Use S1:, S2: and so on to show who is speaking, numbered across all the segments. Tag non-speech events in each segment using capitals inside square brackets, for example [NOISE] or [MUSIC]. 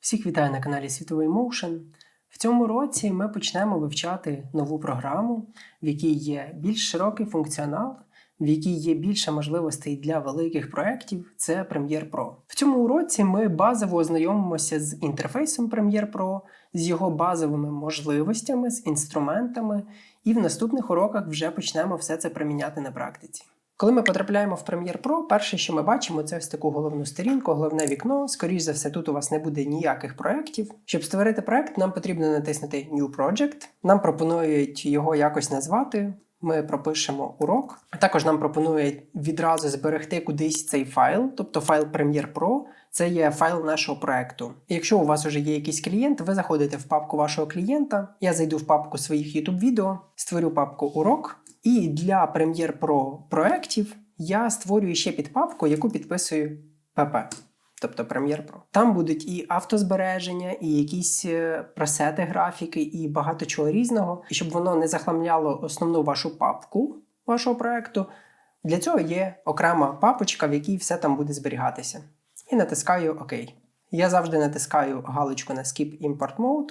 S1: Всіх вітаю на каналі Світовий Motion. В цьому році ми почнемо вивчати нову програму, в якій є більш широкий функціонал, в якій є більше можливостей для великих проєктів. Це Premiere Pro. В цьому уроці ми базово ознайомимося з інтерфейсом Premiere Pro, з його базовими можливостями, з інструментами, і в наступних уроках вже почнемо все це приміняти на практиці. Коли ми потрапляємо в Premiere Pro, перше, що ми бачимо, це ось таку головну сторінку, головне вікно. Скоріше за все, тут у вас не буде ніяких проєктів. Щоб створити проєкт, нам потрібно натиснути New Project. Нам пропонують його якось назвати. Ми пропишемо урок. Також нам пропонують відразу зберегти кудись цей файл, тобто файл Premiere Pro. Це є файл нашого проекту. Якщо у вас вже є якийсь клієнт, ви заходите в папку вашого клієнта. Я зайду в папку своїх YouTube відео, створю папку урок. І для Premiere Pro проєктів я створюю ще підпапку, яку підписую PP, тобто Premiere Pro. Там будуть і автозбереження, і якісь е, пресети графіки, і багато чого різного. І щоб воно не захламляло основну вашу папку вашого проєкту, для цього є окрема папочка, в якій все там буде зберігатися. І натискаю ОК. Я завжди натискаю галочку на Skip Import Mode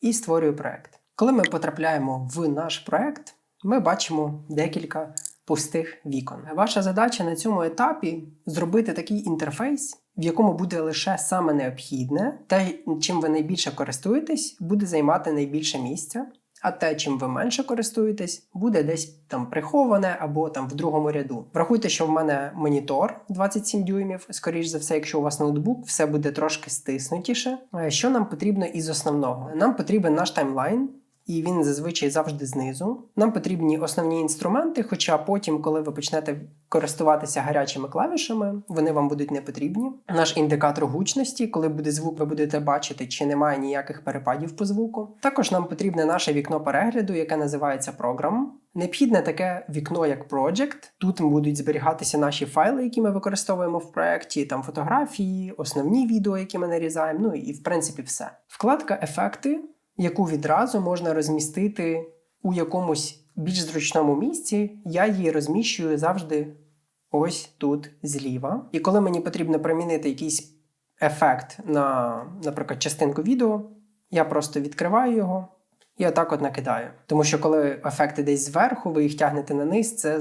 S1: і створюю проєкт. Коли ми потрапляємо в наш проєкт, ми бачимо декілька пустих вікон. Ваша задача на цьому етапі зробити такий інтерфейс, в якому буде лише саме необхідне, те, чим ви найбільше користуєтесь, буде займати найбільше місця. А те, чим ви менше користуєтесь, буде десь там приховане або там в другому ряду. Врахуйте, що в мене монітор 27 дюймів. Скоріш за все, якщо у вас ноутбук, все буде трошки стиснутіше. Е, Що нам потрібно із основного? Нам потрібен наш таймлайн. І він зазвичай завжди знизу. Нам потрібні основні інструменти, хоча потім, коли ви почнете користуватися гарячими клавішами, вони вам будуть не потрібні. Наш індикатор гучності, коли буде звук, ви будете бачити, чи немає ніяких перепадів по звуку. Також нам потрібне наше вікно перегляду, яке називається Program. Необхідне таке вікно, як Project. Тут будуть зберігатися наші файли, які ми використовуємо в проєкті, там фотографії, основні відео, які ми нарізаємо. Ну і в принципі все. Вкладка Ефекти яку відразу можна розмістити у якомусь більш зручному місці, я її розміщую завжди ось тут зліва. І коли мені потрібно примінити якийсь ефект на, наприклад, частинку відео, я просто відкриваю його і отак от накидаю. Тому що коли ефекти десь зверху, ви їх тягнете на низ, це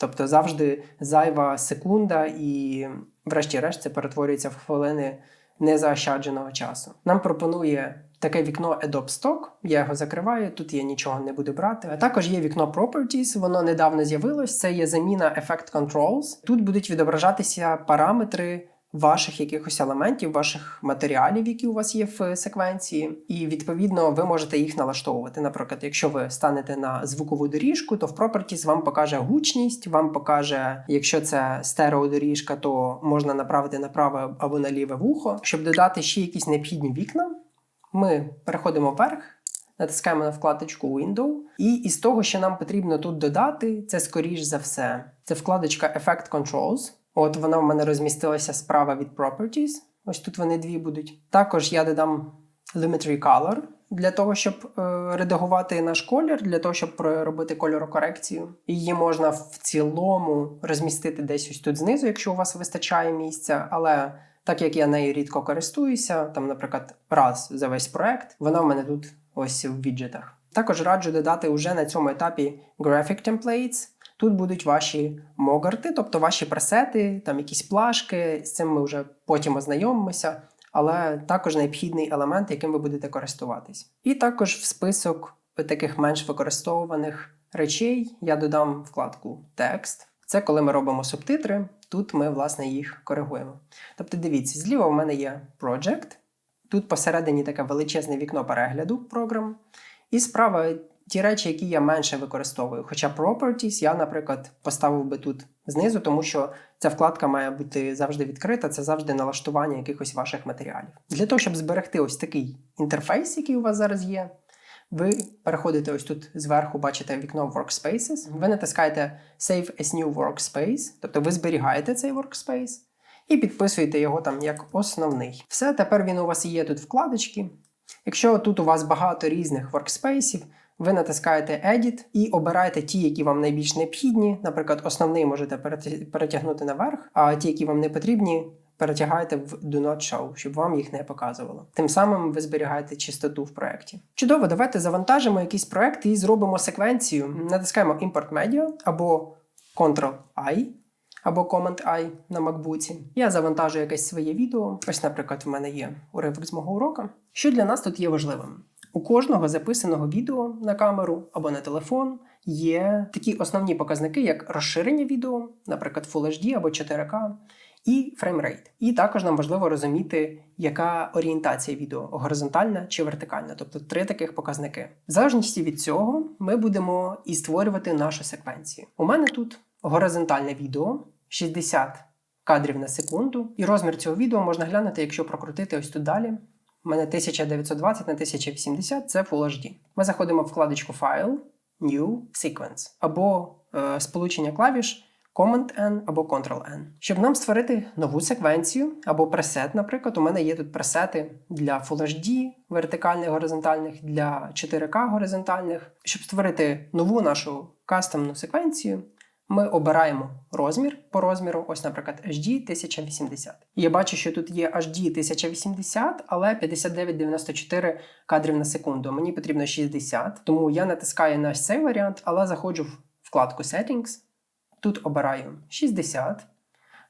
S1: тобто завжди зайва секунда, і, врешті-решт, це перетворюється в хвилини незаощадженого часу. Нам пропонує таке вікно Adobe Stock, я його закриваю, тут я нічого не буду брати. А також є вікно Properties, воно недавно з'явилось. Це є заміна Effect Controls. Тут будуть відображатися параметри. Ваших якихось елементів, ваших матеріалів, які у вас є в секвенції, і відповідно ви можете їх налаштовувати. Наприклад, якщо ви станете на звукову доріжку, то в Properties вам покаже гучність, вам покаже, якщо це стереодоріжка, то можна направити на праве або на ліве вухо. Щоб додати ще якісь необхідні вікна, ми переходимо вверх, натискаємо на вкладочку Window, і із того, що нам потрібно тут додати, це скоріш за все. Це вкладочка Effect Controls. От вона в мене розмістилася справа від Properties. Ось тут вони дві будуть. Також я додам Limetry Color для того, щоб е, редагувати наш колір, для того, щоб робити кольорокорекцію. Її можна в цілому розмістити десь ось тут знизу, якщо у вас вистачає місця. Але так як я нею рідко користуюся, там, наприклад, раз за весь проект, вона в мене тут ось в віджитах. Також раджу додати уже на цьому етапі Graphic Templates. Тут будуть ваші могарти, тобто ваші пресети, там якісь плашки. З цим ми вже потім ознайомимося, але також необхідний елемент, яким ви будете користуватись. І також в список таких менш використовуваних речей я додам вкладку Текст. Це коли ми робимо субтитри, тут ми, власне, їх коригуємо. Тобто, дивіться, зліва в мене є Project, тут посередині таке величезне вікно перегляду програм, і справа ті речі, які я менше використовую. Хоча Properties я, наприклад, поставив би тут знизу, тому що ця вкладка має бути завжди відкрита, це завжди налаштування якихось ваших матеріалів. Для того, щоб зберегти ось такий інтерфейс, який у вас зараз є. Ви переходите ось тут зверху, бачите вікно Workspaces, ви натискаєте Save as New Workspace, тобто ви зберігаєте цей workspace і підписуєте його там як основний. Все, тепер він у вас є тут вкладочки. Якщо тут у вас багато різних workspaces, ви натискаєте Edit і обираєте ті, які вам найбільш необхідні. Наприклад, основний можете перетягнути наверх, а ті, які вам не потрібні, перетягайте в Do Not Show, щоб вам їх не показувало. Тим самим ви зберігаєте чистоту в проєкті. Чудово, давайте завантажимо якийсь проєкт і зробимо секвенцію. Натискаємо Import Media або Ctrl-I, або Command-I на MacBook. Я завантажу якесь своє відео. Ось, наприклад, в мене є уривок з мого урока. Що для нас тут є важливим? У кожного записаного відео на камеру або на телефон є такі основні показники, як розширення відео, наприклад, Full HD або 4К, і фреймрейт. І також нам важливо розуміти, яка орієнтація відео горизонтальна чи вертикальна, тобто три таких показники. В залежності від цього ми будемо і створювати нашу секвенцію. У мене тут горизонтальне відео 60 кадрів на секунду, і розмір цього відео можна глянути, якщо прокрутити ось тут далі. У мене 1920 на 1080 це Full HD. Ми заходимо в вкладочку File, New Sequence або е, сполучення клавіш Command-N або Ctrl-N. Щоб нам створити нову секвенцію або пресет, наприклад, у мене є тут пресети для Full HD вертикальних горизонтальних, для 4К горизонтальних. Щоб створити нову нашу кастомну секвенцію, ми обираємо розмір по розміру, ось, наприклад, HD 1080. І я бачу, що тут є HD 1080, але 5994 кадрів на секунду. Мені потрібно 60, тому я натискаю на цей варіант, але заходжу в вкладку Settings. Тут обираю 60.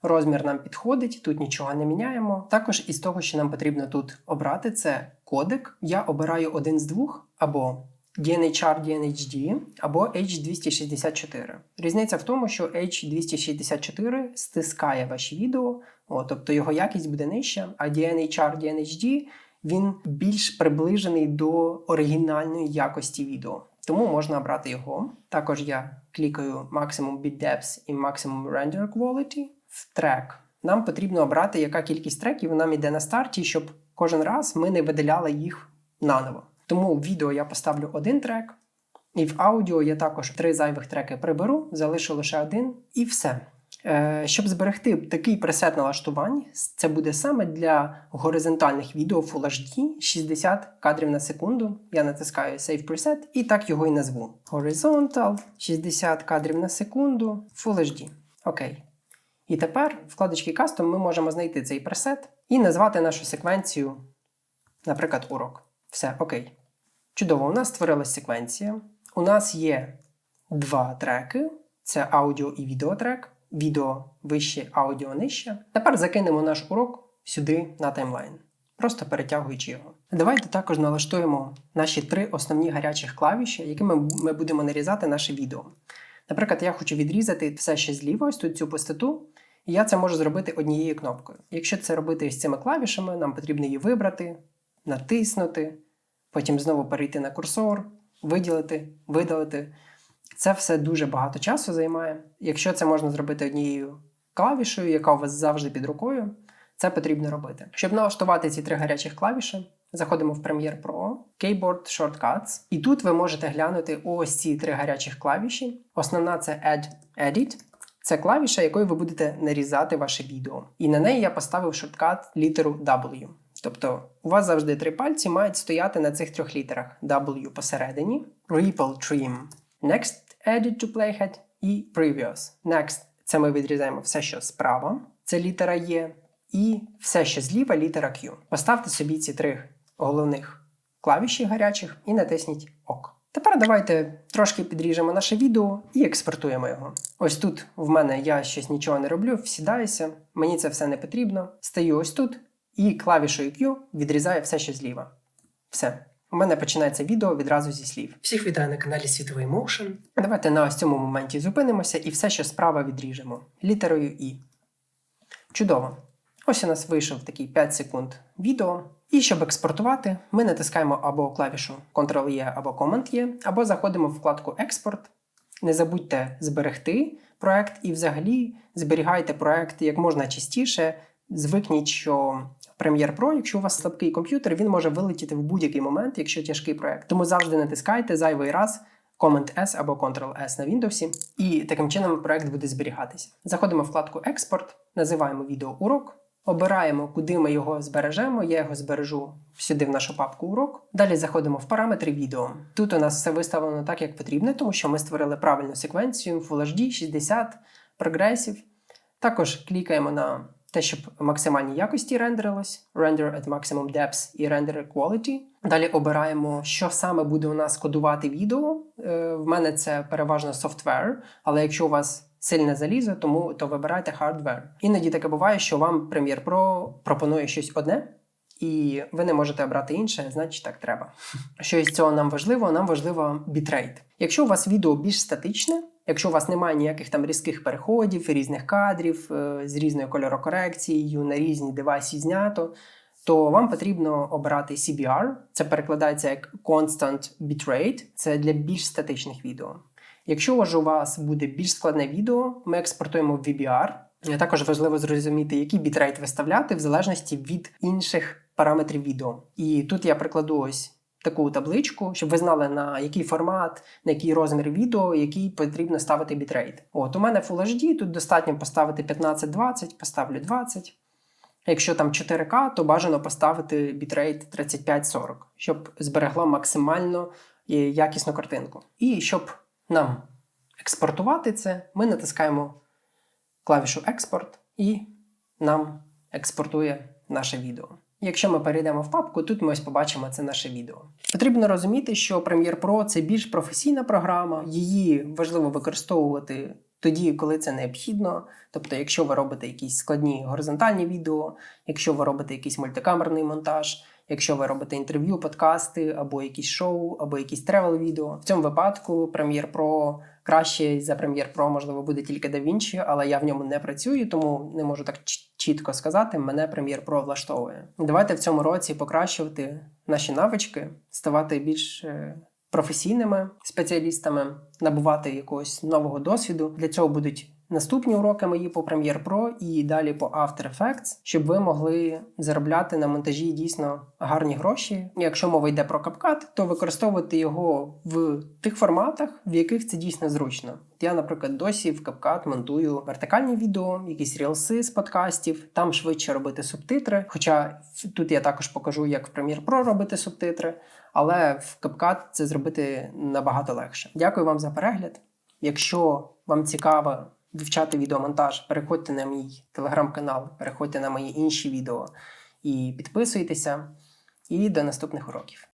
S1: Розмір нам підходить, тут нічого не міняємо. Також із того, що нам потрібно тут обрати, це кодек. Я обираю один з двох або DNHR DNHD або H264. Різниця в тому, що H264 стискає ваші відео, о, тобто його якість буде нижча, а DNHR DNHD він більш приближений до оригінальної якості відео. Тому можна обрати його. Також я клікаю Maximum Bit Depth і Maximum Render Quality в трек. Нам потрібно обрати, яка кількість треків нам іде на старті, щоб кожен раз ми не видаляли їх наново. Тому в відео я поставлю один трек, і в аудіо я також три зайвих треки приберу, залишу лише один і все. Е, щоб зберегти такий пресет налаштувань, це буде саме для горизонтальних відео Full HD 60 кадрів на секунду. Я натискаю Save Preset і так його і назву. Horizontal 60 кадрів на секунду Full HD. Окей. І тепер в вкладочці Custom ми можемо знайти цей пресет і назвати нашу секвенцію, наприклад, урок. Все, окей. Чудово, у нас створилась секвенція. У нас є два треки: це аудіо і відеотрек. Відео вище, аудіо нижче. Тепер закинемо наш урок сюди на таймлайн, просто перетягуючи його. Давайте також налаштуємо наші три основні гарячих клавіші, якими ми будемо нарізати наше відео. Наприклад, я хочу відрізати все ще зліва, ось тут цю пустоту, і я це можу зробити однією кнопкою. Якщо це робити з цими клавішами, нам потрібно її вибрати, натиснути, потім знову перейти на курсор, виділити, видалити. Це все дуже багато часу займає. Якщо це можна зробити однією клавішею, яка у вас завжди під рукою, це потрібно робити. Щоб налаштувати ці три гарячих клавіші, заходимо в Premiere Pro, Keyboard Shortcuts, і тут ви можете глянути ось ці три гарячих клавіші. Основна це Add Edit. Це клавіша, якою ви будете нарізати ваше відео. І на неї я поставив шорткат літеру W. Тобто у вас завжди три пальці мають стояти на цих трьох літерах W посередині, Ripple Trim, Next Edit to Playhead і Previous. Next це ми відрізаємо все, що справа, це літера Є, і все, що зліва, літера Q. Поставте собі ці три головних клавіші гарячих і натисніть ОК. Тепер давайте трошки підріжемо наше відео і експортуємо його. Ось тут в мене я щось нічого не роблю, всідаюся, мені це все не потрібно. Стаю ось тут і клавішою Q відрізаю все, що зліва. Все. У мене починається відео відразу зі слів. Всіх вітаю на каналі Світовий Motion. Давайте на ось цьому моменті зупинимося і все, що справа відріжемо. Літерою І. Чудово. Ось у нас вийшов такий 5 секунд відео. І щоб експортувати, ми натискаємо або клавішу Ctrl-E або Command-E, або заходимо в вкладку Експорт. Не забудьте зберегти проект і взагалі зберігайте проект як можна частіше. Звикніть, що Premiere Pro, якщо у вас слабкий комп'ютер, він може вилетіти в будь-який момент, якщо тяжкий проект. Тому завжди натискайте зайвий раз Command-S або Ctrl-S на Windows, і таким чином проект буде зберігатися. Заходимо в вкладку Експорт, називаємо відео урок. Обираємо, куди ми його збережемо. Я його збережу сюди в нашу папку урок. Далі заходимо в параметри відео. Тут у нас все виставлено так, як потрібно, тому що ми створили правильну секвенцію Full HD 60 прогресів. Також клікаємо на те, щоб в максимальній якості рендерилось, render at maximum depth і render quality. Далі обираємо, що саме буде у нас кодувати відео. Е, В мене це переважно software, але якщо у вас сильне залізо, тому то вибирайте hardware. Іноді таке буває, що вам Premiere Pro пропонує щось одне. І ви не можете обрати інше, значить так треба. [LAUGHS] Що із цього нам важливо? Нам важливо бітрейт. Якщо у вас відео більш статичне, якщо у вас немає ніяких там різких переходів, різних кадрів е, з різною кольорокорекцією, на різні девайсі знято, то вам потрібно обрати CBR. Це перекладається як Constant Bitrate, це для більш статичних відео. Якщо ж у вас буде більш складне відео, ми експортуємо VBR. Також важливо зрозуміти, який бітрейт виставляти в залежності від інших параметрів відео. І тут я прикладу ось таку табличку, щоб ви знали на який формат, на який розмір відео, який потрібно ставити бітрейт. От у мене Full HD, тут достатньо поставити 15-20, поставлю 20. Якщо там 4К, то бажано поставити бітрейт 35-40, щоб зберегла максимально е, якісну картинку. І щоб нам експортувати це, ми натискаємо клавішу експорт і нам експортує наше відео. Якщо ми перейдемо в папку, тут ми ось побачимо це наше відео. Потрібно розуміти, що Premiere Pro це більш професійна програма, її важливо використовувати тоді, коли це необхідно. Тобто, якщо ви робите якісь складні горизонтальні відео, якщо ви робите якийсь мультикамерний монтаж, якщо ви робите інтерв'ю, подкасти, або якісь шоу, або якісь тревел відео. В цьому випадку Premiere Pro краще за прем'єр-про, можливо, буде тільки DaVinci, але я в ньому не працюю, тому не можу так чітко сказати. Мене прем'єр-про влаштовує. Давайте в цьому році покращувати наші навички, ставати більш е, професійними спеціалістами, набувати якогось нового досвіду. Для цього будуть наступні уроки мої по Premiere Pro і далі по After Effects, щоб ви могли заробляти на монтажі дійсно гарні гроші. Якщо мова йде про CapCut, то використовувати його в тих форматах, в яких це дійсно зручно. Я, наприклад, досі в CapCut монтую вертикальні відео, якісь рілси з подкастів, там швидше робити субтитри. Хоча тут я також покажу, як в Premiere Pro робити субтитри, але в CapCut це зробити набагато легше. Дякую вам за перегляд. Якщо вам цікаво вивчати відеомонтаж, переходьте на мій телеграм-канал, переходьте на мої інші відео і підписуйтеся. І до наступних уроків.